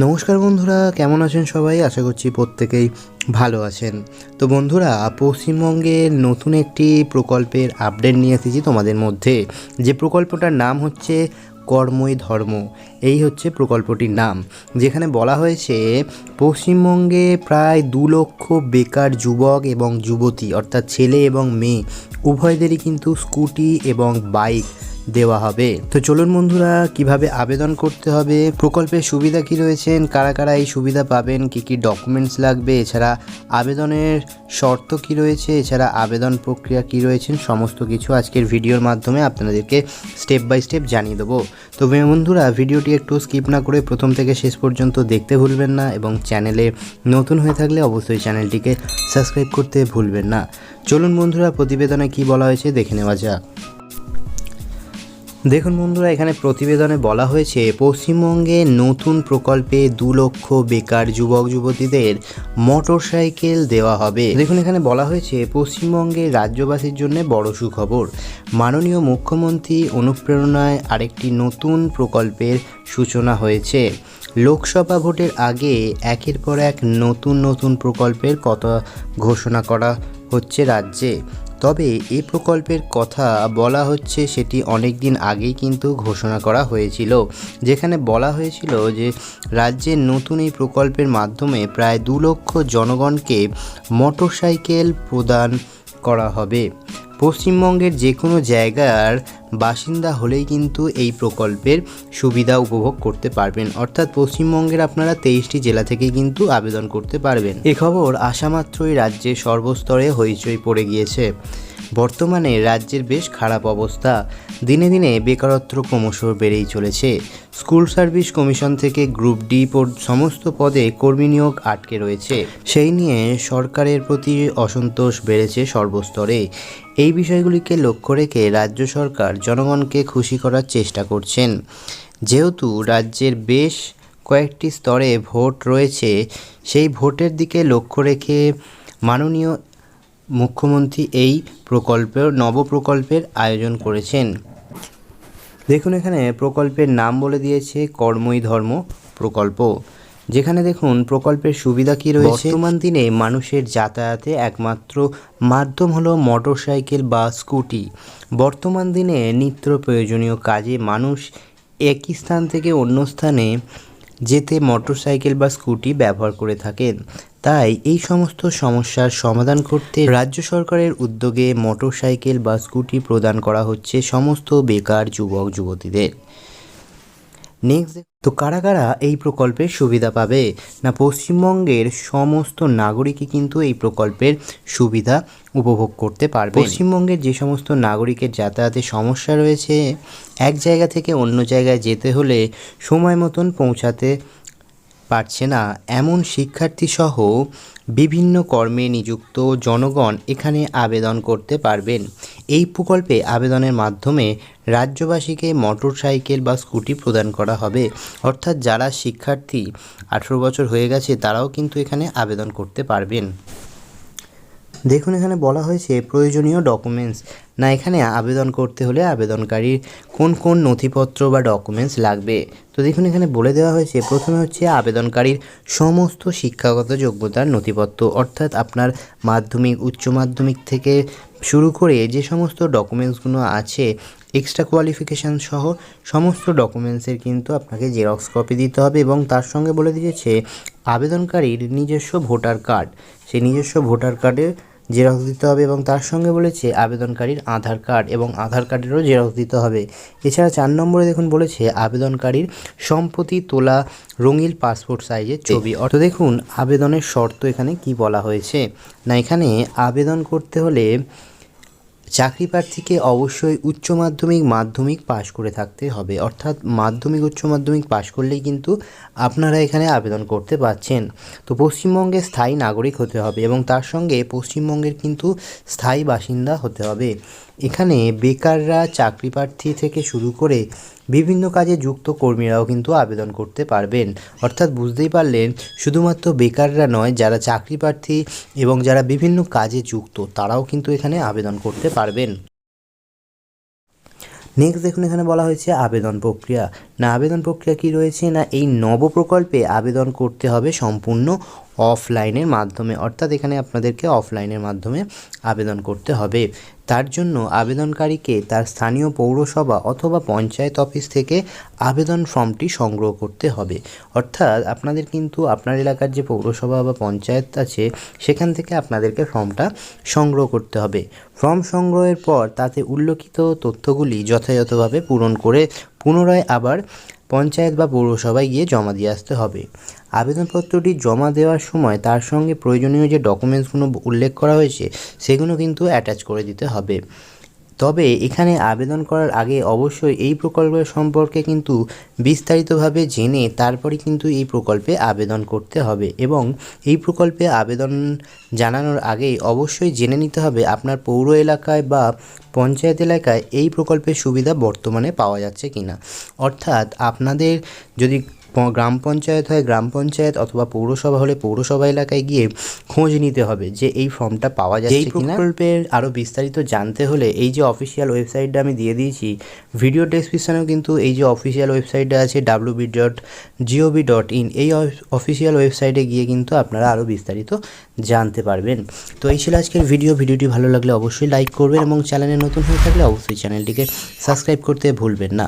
নমস্কার বন্ধুরা, কেমন আছেন সবাই? আশা করছি প্রত্যেকেই ভালো আছেন। তো বন্ধুরা পশ্চিমবঙ্গের নতুন একটি প্রকল্পের আপডেট নিয়ে এসেছি তোমাদের মধ্যে। যে প্রকল্পটার নাম হচ্ছে কর্মই ধর্ম। এই হচ্ছে প্রকল্পটির নাম। যেখানে বলা হয়েছে, পশ্চিমবঙ্গে প্রায় দু লক্ষ বেকার যুবক এবং যুবতী, অর্থাৎ ছেলে এবং মেয়ে, উভয়দেরই কিন্তু স্কুটি এবং বাইক দেওয়া হবে। তো চলুন বন্ধুরা, কীভাবে আবেদন করতে হবে, প্রকল্পের সুবিধা কি রয়েছেন কারা কারা এই সুবিধা পাবেন, কি কি ডকুমেন্টস লাগবে, এছাড়া আবেদনের শর্ত কি রয়েছে, এছাড়া আবেদন প্রক্রিয়া কি রয়েছেন সমস্ত কিছু আজকের ভিডিওর মাধ্যমে আপনাদেরকে স্টেপ বাই স্টেপ জানিয়ে দেবো। তো বন্ধুরা, ভিডিওটি একটু স্কিপ না করে প্রথম থেকে শেষ পর্যন্ত দেখতে ভুলবেন না এবং চ্যানেলে নতুন হয়ে থাকলে অবশ্যই চ্যানেলটিকে সাবস্ক্রাইব করতে ভুলবেন না। চলুন বন্ধুরা, প্রতিবেদনে কি বলা হয়েছে দেখে নেওয়া যাক। দেখুন বন্ধুরা, এখানে প্রতিবেদনে বলা হয়েছে, পশ্চিমবঙ্গে নতুন প্রকল্পে দু লক্ষ বেকার যুবক, যুবতীদের মোটর সাইকেল দেওয়া হবে। দেখুন, এখানে বলা হয়েছে পশ্চিমবঙ্গের রাজ্যবাসীর জন্য বড় সুখবর। মাননীয় মুখ্যমন্ত্রী অনুপ্রেরণায় আরেকটি নতুন প্রকল্পের সূচনা হয়েছে। লোকসভা ভোটের আগে একের পর এক নতুন নতুন প্রকল্পের কথা ঘোষণা করা হচ্ছে রাজ্যে। তবে এ প্রকল্পের কথা বলা হচ্ছে সেটি অনেক দিন আগেই কিন্তু ঘোষণা করা হয়েছিল। যেখানে বলা হয়েছিল যে রাজ্যের নতুন এই প্রকল্পের মাধ্যমে প্রায় দু লক্ষ জনগণকে মোটরসাইকেল প্রদান করা হবে। পশ্চিমবঙ্গের যে কোনো জায়গার বাসিন্দা হলেই কিন্তু এই প্রকল্পের সুবিধা উপভোগ করতে পারবেন। অর্থাৎ পশ্চিমবঙ্গের আপনারা তেইশটি জেলা থেকে কিন্তু আবেদন করতে পারবেন। এ খবর আসামাত্রই রাজ্যে সর্বস্তরে হইচই পড়ে গিয়েছে। বর্তমানে রাজ্যের বেশ খারাপ অবস্থা। দিনে দিনে বেকারত্ব ক্রমশ বেড়েই চলেছে। স্কুল সার্ভিস কমিশন থেকে গ্রুপ ডি সমস্ত পদে কর্মী নিয়োগ আটকে রয়েছে। সেই নিয়ে সরকারের প্রতি অসন্তোষ বেড়েছে সর্বস্তরে। এই বিষয়গুলিকে লক্ষ্য রেখে রাজ্য সরকার জনগণকে খুশি করার চেষ্টা করছেন। যেহেতু রাজ্যের বেশ কয়েকটি স্তরে ভোট রয়েছে, সেই ভোটের দিকে লক্ষ্য রেখে মাননীয় মুখ্যমন্ত্রী এই প্রকল্পের নব প্রকল্পের আয়োজন করেছেন। দেখুন এখানে প্রকল্পের নাম বলে দিয়েছে কর্মই ধর্ম প্রকল্প। যেখানে দেখুন প্রকল্পের সুবিধা কি রয়েছে? বর্তমান দিনে মানুষের যাতায়াতে একমাত্র মাধ্যম হলো মোটরসাইকেল বা স্কুটি। বর্তমান দিনে নিত্য প্রয়োজনীয় কাজে মানুষ একই স্থান থেকে অন্য স্থানে যেতে মোটরসাইকেল বা স্কুটি ব্যবহার করে থাকেন। তাই এই সমস্ত সমস্যার সমাধান করতে রাজ্য সরকারের উদ্যোগে মোটরসাইকেল বা স্কুটি প্রদান করা হচ্ছে সমস্ত বেকার যুবক, যুবতীদের। নেক্সট তো কারা কারা এই প্রকল্পের সুবিধা পাবে? না পশ্চিমবঙ্গের সমস্ত নাগরিকই কিন্তু এই প্রকল্পের সুবিধা উপভোগ করতে পারবে পশ্চিমবঙ্গের যে সমস্ত নাগরিকের যাতায়াতের সমস্যা রয়েছে, এক জায়গা থেকে অন্য জায়গায় যেতে হলে সময় মতন পৌঁছাতে পারছে না। এমন শিক্ষার্থীসহ বিভিন্ন কর্মে নিযুক্ত জনগণ এখানে আবেদন করতে পারবেন। এই প্রকল্পে আবেদনের মাধ্যমে রাজ্যবাসীকে মোটর সাইকেল বা স্কুটি প্রদান করা হবে। অর্থাৎ যারা শিক্ষার্থী আঠেরো বছর হয়ে গেছে, তারাও কিন্তু এখানে আবেদন করতে পারবেন। দেখুন, এখানে বলা হয়েছে প্রয়োজনীয় ডকুমেন্টস না, এখানে আবেদন করতে হলে আবেদনকারীর কোন কোন নথিপত্র বা ডকুমেন্টস লাগবে। তো দেখুন, এখানে বলে দেওয়া হয়েছে, প্রথমে হচ্ছে আবেদনকারীর সমস্ত শিক্ষাগত যোগ্যতার নথিপত্র, অর্থাৎ আপনার মাধ্যমিক, উচ্চ মাধ্যমিক থেকে শুরু করে যে সমস্ত ডকুমেন্টসগুলো আছে এক্সট্রা কোয়ালিফিকেশান সহ সমস্ত ডকুমেন্টসের কিন্তু আপনাকে জেরক্স কপি দিতে হবে এবং তার সঙ্গে বলে দিয়েছে, আবেদনকারীর নিজস্ব ভোটার কার্ড সেই নিজস্ব ভোটার কার্ডের জেরক্স দিতে হবে এবং তার সঙ্গে বলেছে আবেদনকারীর আধার কার্ড এবং আধার কার্ডেরও জেরক্স দিতে হবে। এছাড়া চার নম্বরে দেখুন বলেছে আবেদনকারীর সম্প্রতি তোলা রঙিল পাসপোর্ট সাইজের ছবি। অর্থ দেখুন আবেদনের শর্ত এখানে কি বলা হয়েছে? না এখানে আবেদন করতে হলে চাকরি প্রার্থীকে অবশ্যই উচ্চ মাধ্যমিক মাধ্যমিক পাশ করে থাকতে হবে। অর্থাৎ মাধ্যমিক, উচ্চ মাধ্যমিক পাশ করলেই কিন্তু আপনারা এখানে আবেদন করতে পারছেন। তো পশ্চিমবঙ্গে স্থায়ী নাগরিক হতে হবে এবং তার সঙ্গে পশ্চিমবঙ্গের কিন্তু স্থায়ী বাসিন্দা হতে হবে। এখানে বেকাররা চাকরি প্রার্থী থেকে শুরু করে বিভিন্ন কাজে যুক্ত কর্মীরাও কিন্তু আবেদন করতে পারবেন। অর্থাৎ বুঝতেই পারলেন, শুধুমাত্র বেকাররা নয়, যারা চাকরি প্রার্থী এবং যারা বিভিন্ন কাজে যুক্ত, তারাও কিন্তু এখানে আবেদন করতে পারবেন। নেক্সট দেখুন, এখানে বলা হয়েছে আবেদন প্রক্রিয়া। না, আবেদন প্রক্রিয়া কি রয়েছে? না, এই নব প্রকল্পে আবেদন করতে হবে সম্পূর্ণ অফলাইনের মাধ্যমে, অর্থাৎ এখানে আপনাদেরকে অফলাইনের মাধ্যমে আবেদন করতে হবে। তার জন্য আবেদনকারীকে তার স্থানীয় পৌরসভা অথবা পঞ্চায়েত অফিস থেকে আবেদন ফর্মটি সংগ্রহ করতে হবে। অর্থাৎ আপনাদের কিন্তু আপনার এলাকার যে পৌরসভা বা পঞ্চায়েত আছে, সেখান থেকে আপনাদেরকে ফর্মটা সংগ্রহ করতে হবে। ফর্ম সংগ্রহের পর তাতে উল্লেখিত তথ্যগুলি যথাযথভাবে পূরণ করে পুনরায় আবার পঞ্চায়েত বা পৌরসভায় গিয়ে জমা দিয়ে আসতে হবে। আবেদনপত্রটি জমা দেওয়ার সময় তার সঙ্গে প্রয়োজনীয় যে ডকুমেন্টসগুলো উল্লেখ করা হয়েছে, সেগুলো কিন্তু অ্যাটাচ করে দিতে হবে। তবে এখানে আবেদন করার আগে অবশ্যই এই প্রকল্পের সম্পর্কে কিন্তু বিস্তারিতভাবে জেনে তারপরে কিন্তু এই প্রকল্পে আবেদন করতে হবে এবং এই প্রকল্পে আবেদন জানানোর আগে অবশ্যই জেনে নিতে হবে আপনার পৌর এলাকায় বা পঞ্চায়েত এলাকায় এই প্রকল্পের সুবিধা বর্তমানে পাওয়া যাচ্ছে কিনা। অর্থাৎ আপনাদের যদি গ্রাম পঞ্চায়েত হয় গ্রাম পঞ্চায়েত অথবা পৌরসভা হলে পৌরসভা এলাকায় গিয়ে খোঁজ নিতে হবে যে এই ফর্মটা পাওয়া যাচ্ছে এই প্রকল্পের আরও বিস্তারিত জানতে হলে এই যে অফিসিয়াল ওয়েবসাইটটা আমি দিয়ে দিয়েছি ভিডিও ডেসক্রিপশনেও কিন্তু এই যে অফিসিয়াল ওয়েবসাইটটা আছে W B dot gov dot in এই অফিসিয়াল ওয়েবসাইটে গিয়ে কিন্তু আপনারা আরও বিস্তারিত জানতে পারবেন। তো এই ছিল আজকের ভিডিও ভিডিওটি ভালো লাগলে অবশ্যই লাইক করবেন এবং চ্যানেলে নতুন হয়ে থাকলে অবশ্যই চ্যানেলটিকে সাবস্ক্রাইব করতে ভুলবেন না।